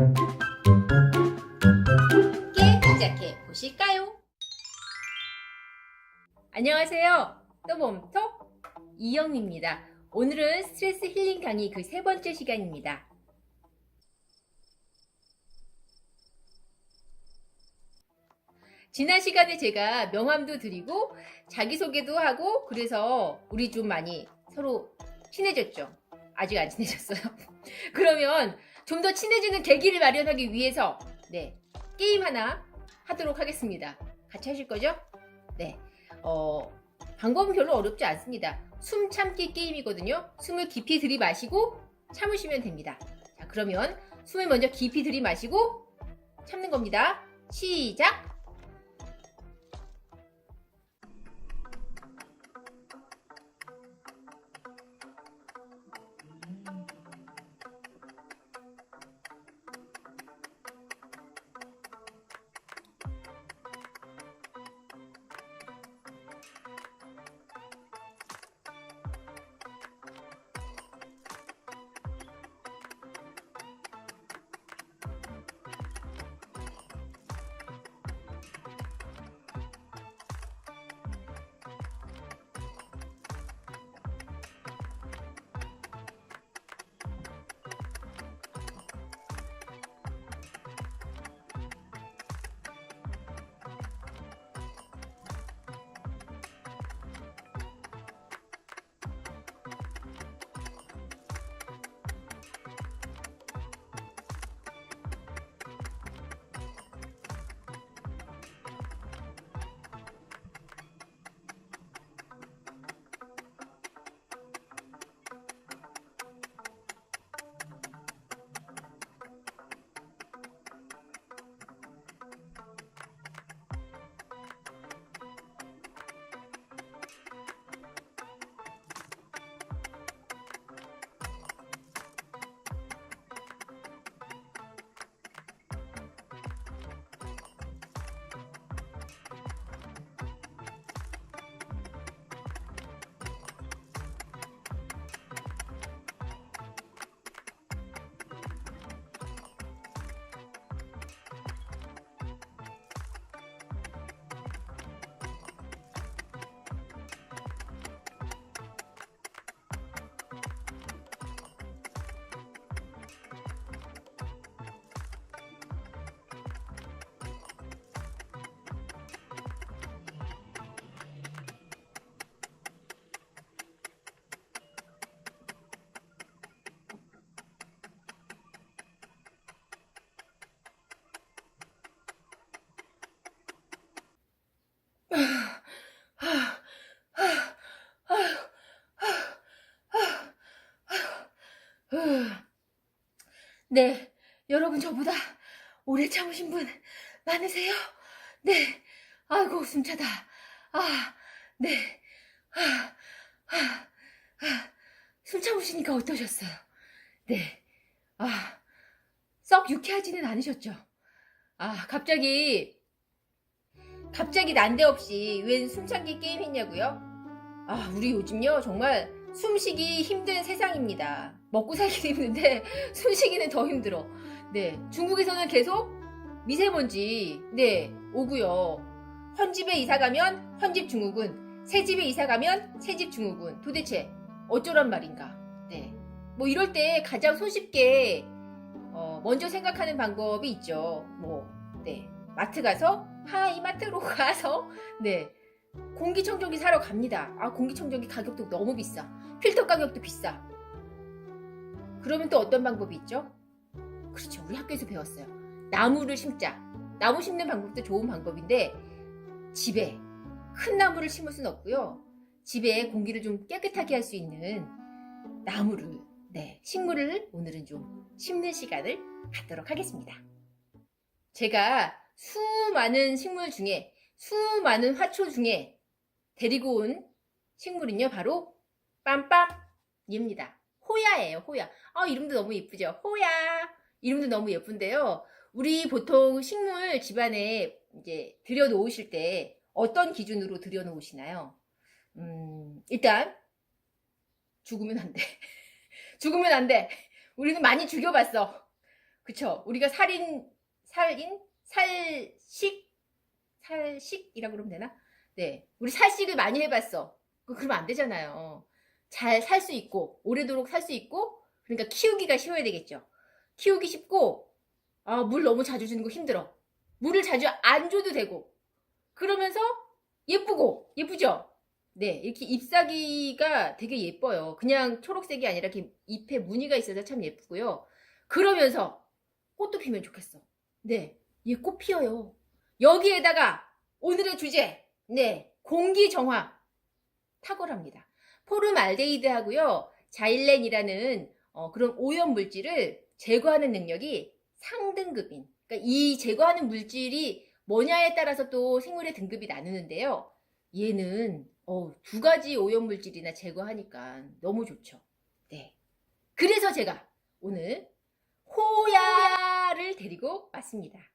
함께 시작해 보실까요? 안녕하세요. 또몸톡 이영미입니다. 오늘은 스트레스 힐링 강의 그 세 번째 시간입니다. 지난 시간에 제가 명함도 드리고 자기소개도 하고 그래서 우리 좀 많이 서로 친해졌죠. 아직 안 친해졌어요. 그러면 좀 더 친해지는 계기를 마련하기 위해서 네 게임 하나 하도록 하겠습니다. 같이 하실 거죠? 네. 어, 방법은 별로 어렵지 않습니다. 숨 참기 게임이거든요. 숨을 깊이 들이마시고 참으시면 됩니다. 자, 그러면 숨을 먼저 깊이 들이마시고 참는 겁니다. 시작! 네, 여러분 저보다 오래 참으신 분 많으세요? 네, 아이고 숨차다. 아, 네, 아, 아, 아, 숨 참으시니까 어떠셨어요? 네, 아, 썩 유쾌하지는 않으셨죠? 아, 갑자기 갑자기 난데없이 웬 숨참기 게임 했냐고요? 아, 우리 요즘요 정말 숨쉬기 힘든 세상입니다. 먹고 살기도 힘든데 숨쉬기는 더 힘들어. 네, 중국에서는 계속 미세먼지 네 오고요. 헌집에 이사 가면 헌집 중국은 새 집에 이사 가면 새 집 중국은 도대체 어쩌란 말인가? 네, 뭐 이럴 때 가장 손쉽게 어, 먼저 생각하는 방법이 있죠. 뭐 네, 마트 가서 하 이마트로 가서 네 공기청정기 사러 갑니다. 아 공기청정기 가격도 너무 비싸. 필터 가격도 비싸. 그러면 또 어떤 방법이 있죠? 그렇죠. 우리 학교에서 배웠어요. 나무를 심자. 나무 심는 방법도 좋은 방법인데 집에 큰 나무를 심을 수는 없고요. 집에 공기를 좀 깨끗하게 할 수 있는 나무를 네 식물을 오늘은 좀 심는 시간을 갖도록 하겠습니다. 제가 수많은 식물 중에 수많은 화초 중에 데리고 온 식물은요 바로 빰빰입니다. 호야예요 호야. 아 이름도 너무 예쁘죠. 호야 이름도 너무 예쁜데요. 우리 보통 식물 집안에 이제 들여놓으실 때 어떤 기준으로 들여놓으시나요? 음 일단 죽으면 안 돼. 죽으면 안 돼. 우리는 많이 죽여봤어. 그쵸? 우리가 살인, 살인, 살식, 살식이라고 그러면 되나? 네. 우리 살식을 많이 해봤어. 그- 그러면 안 되잖아요. 잘 살 수 있고, 오래도록 살 수 있고, 그러니까 키우기가 쉬워야 되겠죠. 키우기 쉽고, 아, 물 너무 자주 주는 거 힘들어. 물을 자주 안 줘도 되고, 그러면서 예쁘고, 예쁘죠? 네, 이렇게 잎사귀가 되게 예뻐요. 그냥 초록색이 아니라 이렇게 잎에 무늬가 있어서 참 예쁘고요. 그러면서 꽃도 피면 좋겠어. 네, 얘 꽃 피어요. 여기에다가 오늘의 주제, 네, 공기 정화 탁월합니다. 포름알데히드하고요, 자일렌이라는 어, 그런 오염 물질을 제거하는 능력이 상등급인. 그러니까 이 제거하는 물질이 뭐냐에 따라서 또 생물의 등급이 나누는데요. 얘는 어, 두 가지 오염 물질이나 제거하니까 너무 좋죠. 네. 그래서 제가 오늘 호야를 데리고 왔습니다.